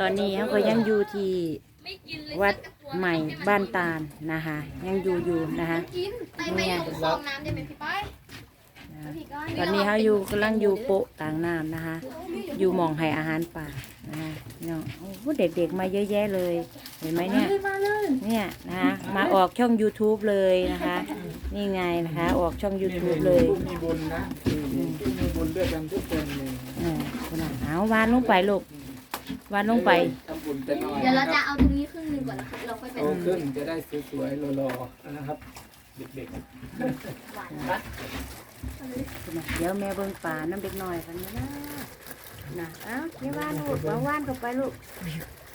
ตอนนี้เขาก็ยังอยู่ที่วัดใหม่บ้านตาลนะคะยังอยู่อยู่นะคะกินไปไปหนูคลองน้ำได้ไหมพี่ป้ายตอนนี้เขาอยู่กำลังอยู่โปะต่างน้ำนะคะ อยู่หมองให้อาหารป่านะคะพี่น้องโอ้โหเด็กๆมาเยอะแยะเลย เห็นไหมเนี่ยเนี่ยนะคะมาออกช่อง YouTube เลยนะคะ นี่ไงนะคะออกช่อง YouTube เลยมีบุญนะมีบุญด้วยกันทุกคนเลยเออคุณน่ะเอาวานลงไปลูก วานลงไปทำบุญเป็นน้อยเดี๋ยวเราจะเอาตรงนี้ครึ่งหนึงก่อนนะคะเราค่อยไปโตขึ้นจะได้สวยๆหล่อๆนะครับ เด็กคุณน่ะเดี๋ยวแม่เบิ่งป่าน้ำเด็กน้อยกันนี่นะนะเอ้านี่ว่านลูกเอาว่านเข้าไปลูก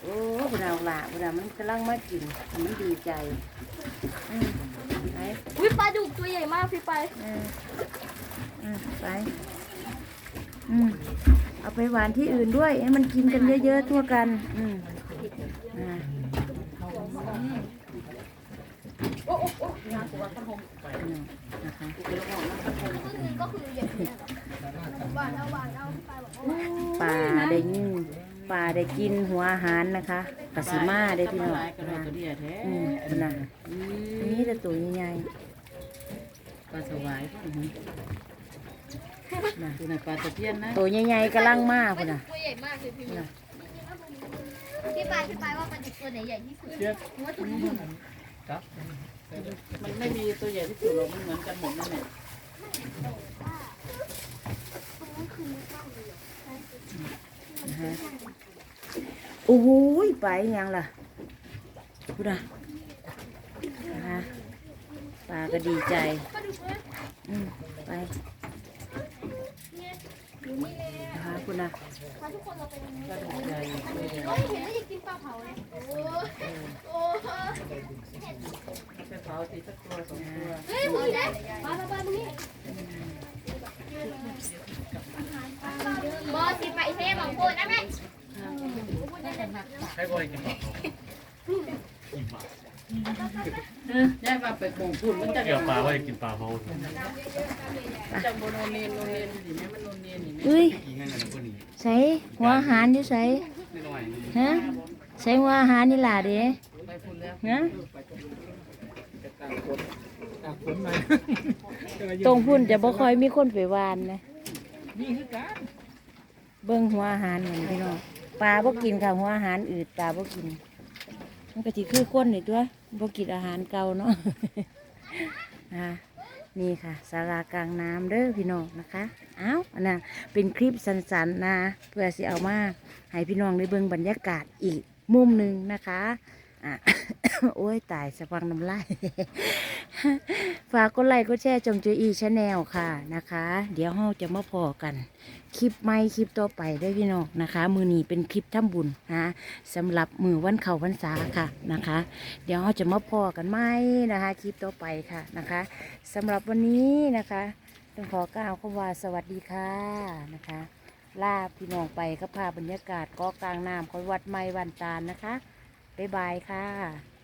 โอ้คุณเอาละคุณเอามันกำลังมากินมันดีใจอืมไปอุ้ยปลาดุกตัวใหญ่มากพี่ป้ายเออเออไปอืม เอาไปหวานที่อื่นด้วย ให้มันกินกันเยอะๆทั่วกัน อืมอ่าอืมนะคะครึ่งหนึงก็คืออย่างนี้หวานเอาหวานเอาพี่ป้ายบอกว่าหวานปลาได้ยินปลาได้กินหัวอาหารนะคะกะสิมาได้พี่น้องกระโดดนะตัวเดียวแท้อืมนะนี่แต่ตัวใหญ่ปลาสวายพ่อห นูๆนะตัวไหนปลาตะเพียนนะตัวใหญ่ๆกำลังมาพุ่นปลาดุน่ะกตัวใหญ่มากเลยพี่มิ้วพี่ป้ายพี่ป้ายว่าปลาดุกตัวไหนใหญ่ที่สุดหนูว่าตัวนี้ครับมันไม่มีตัวใหญ่ที่สุดหรอกมันเหมือนกันหมดนั่นแหละนะฮะโอ้โหไปยังล่ะพุ่นน่ะนะคะปลาก็ดีใจปลาดุกเลยอืมไปเนะคะคุณนะพาทุกคนเราไปตรงนี้ปลาดุกใหญ่ตัวใหญ่โอ้ยเห็นแล้วอยากกินปลาเผาเลยโอ้โอ้ไปเผาตีสักตัวสองตัวเฮ้ยมึงได้ปลาปลาปลาตรงนี้บอสิไปเซ่หมองพูดนะแม่ให้บ่อยกัน เออย่ามาไปโป่งพุ่นมันจะเกี่ยวปลาไว้กินปลาเผามันจะโบโนเนนโนเนนดิแม่มันโนเนนนี่แม่เอ้ยกินง่ายๆคนนี้ใส่หัวอาหารอยู่ใส่ไม่น้อยฮะใส่หัวอาหารนี่ล่ะเด้ไปพุ่นแล้วฮะจะตากฝนตากฝนมาตรงพุ่นจะบ่ค่อยมีคนไปหวานนะนี่คือการเบิ่งหัวอาหารเหมือนพี่น้องปลาบ่กินค่ะหัวอาหารอืดปลาบ่กิน มันก็สิคือคนนี่ตัวบ่กินอาหารเก่าเนาะนะนี่ค่ะศาลากลางน้ำเด้อพี่น้องนะคะอ้าวอันน่ะเป็นคลิปสั้นๆนะ เพื่อสิเอามาให้พี่น้องได้เบิ่งบรรยากาศอีกมุมหนึ่งนะคะ โอ้ยตายสะพังน้ำลายฝากกดไลค์กดแชร์จงจุอีชาแนลค่ะนะคะ เดี๋ยวเราจะมาพอกัน คลิปใหม่คลิปต่อไปได้พี่น้องนะคะ มือนี้เป็นคลิปทำบุญนะสำหรับมือวันเขาพรรษาค่ะนะคะ เดี๋ยวเราจะมาพอกันไหมนะคะ คลิปต่อไปค่ะนะคะสำหรับวันนี้นะคะต้องขอกล่าวคำว่าสวัสดีค่ะนะคะลาพี่น้องไปก็พาบรรยากาศก็กลางน้ำของวัดไม้วันตาลนะคะ บ๊ายบายค่ะ